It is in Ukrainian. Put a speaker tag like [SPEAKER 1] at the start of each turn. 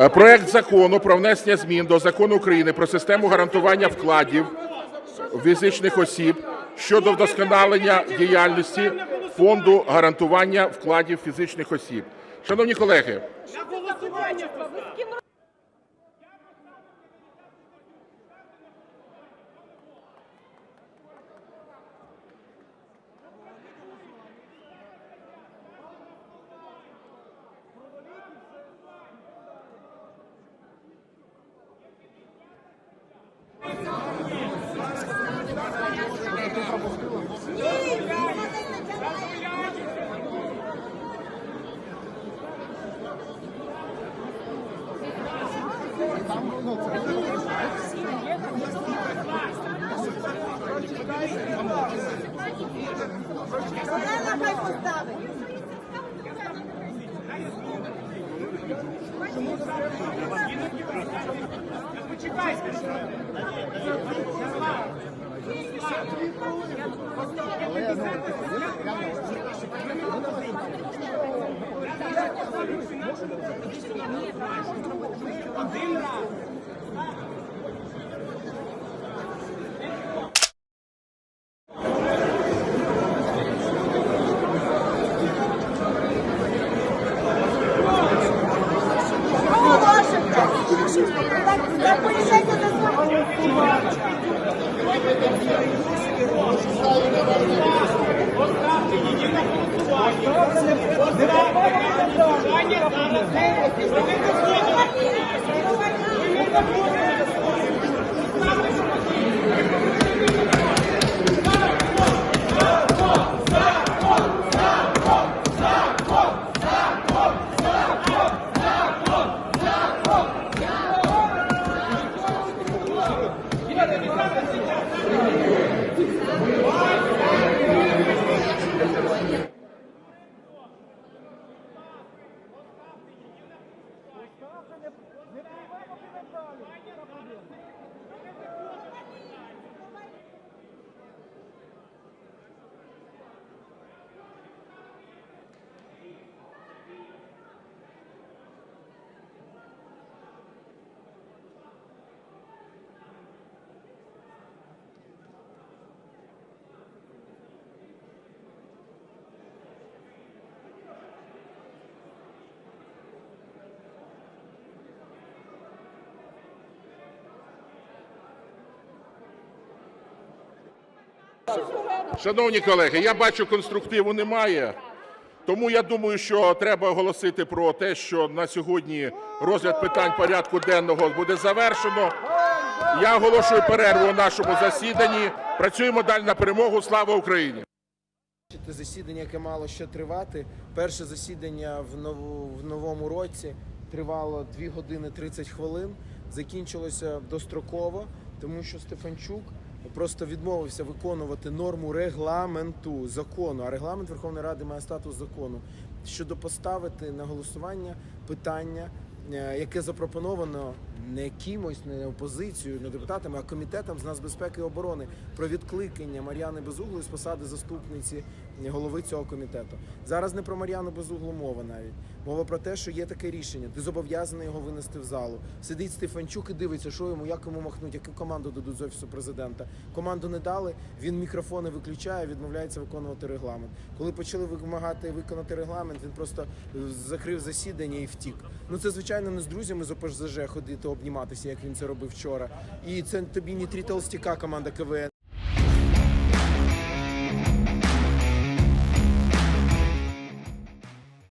[SPEAKER 1] Е, Проект закону про внесення змін до закону України про систему гарантування вкладів фізичних осіб щодо вдосконалення діяльності фонду гарантування вкладів фізичних осіб. Шановні колеги,
[SPEAKER 2] Олена хай поставить. Оголошення. Так, так, поліцейські дозволили. Gracias.
[SPEAKER 1] Шановні колеги, я бачу, конструктиву немає. Тому я думаю, що треба оголосити про те, що на сьогодні розгляд питань порядку денного буде завершено. Я оголошую перерву у нашому засіданні. Працюємо далі на перемогу. Слава Україні!
[SPEAKER 3] Засідання, яке мало ще тривати. Перше засідання в, нову, в новому році тривало 2 години 30 хвилин. Закінчилося достроково, тому що Стефанчук просто відмовився виконувати норму регламенту закону. А регламент Верховної Ради має статус закону щодо поставити на голосування питання, е, яке запропоновано не кимось, не опозицією, не депутатами, а комітетом з нацбезпеки і оборони про відкликання Мар'яни Безуглої з посади заступниці голови цього комітету. Зараз не про Мар'яну Безуглу мова навіть. Мова про те, що є таке рішення. Ти зобов'язаний його винести в залу. Сидить Стефанчук і дивиться, що йому, як йому махнуть, яку команду дадуть з офісу президента. Команду не дали. Він мікрофони виключає, відмовляється виконувати регламент. Коли почали вимагати виконати регламент, він просто е, закрив засідання і втік. Ну це звичайно не з друзями з ОПЖЗ ходити обніматися, як він це робив вчора. І це тобі не три толстяка команда КВН.